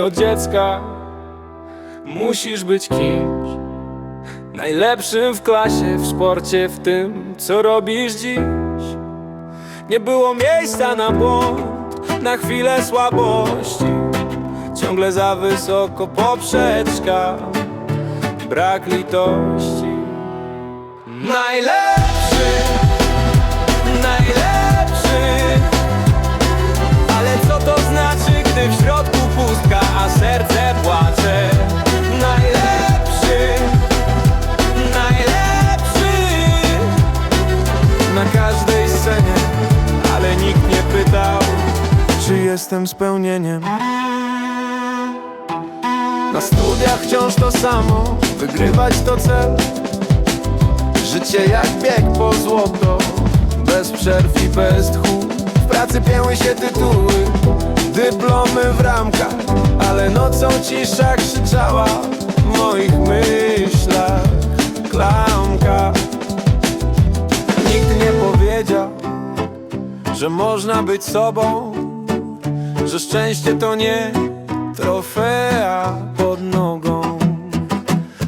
od dziecka Musisz być kimś Najlepszym w klasie, w sporcie, w tym, co robisz dziś. Nie było miejsca na błąd, na chwilę słabości. Ciągle za wysoko poprzeczka Brak litości. Najlepszy jestem spełnieniem. Na studiach wciąż to samo, wygrywać to cel. Życie jak bieg po złoto, bez przerw i bez tchu. W pracy pięły się tytuły, dyplomy w ramkach Ale nocą cisza krzyczała w moich myślach. Klamka. Nikt nie powiedział, że można być sobą Że szczęście to nie trofea pod nogą.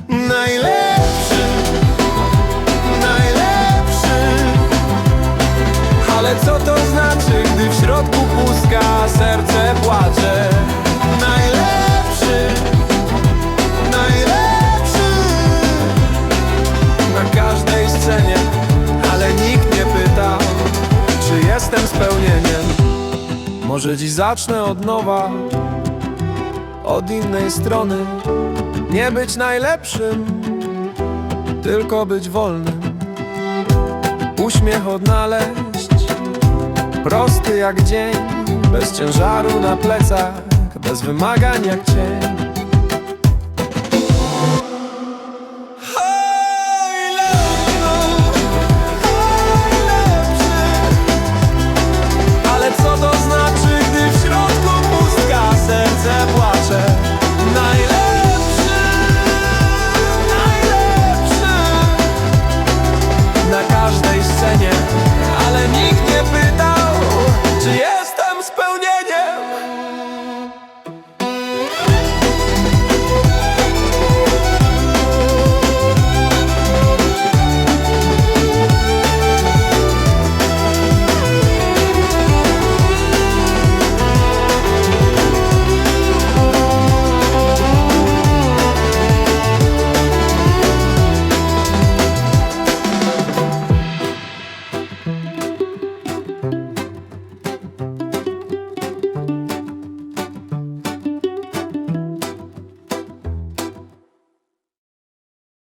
Najlepszy, najlepszy. Ale co to znaczy, gdy w środku pustka, serce płacze? Najlepszy, najlepszy. Na każdej scenie, ale nikt nie pytał Czy jestem spełnieniem Może dziś zacznę od nowa od innej strony. Nie być najlepszym, tylko być wolnym. Uśmiech odnaleźć, prosty jak dzień Bez ciężaru na plecach, bez wymagań jak cień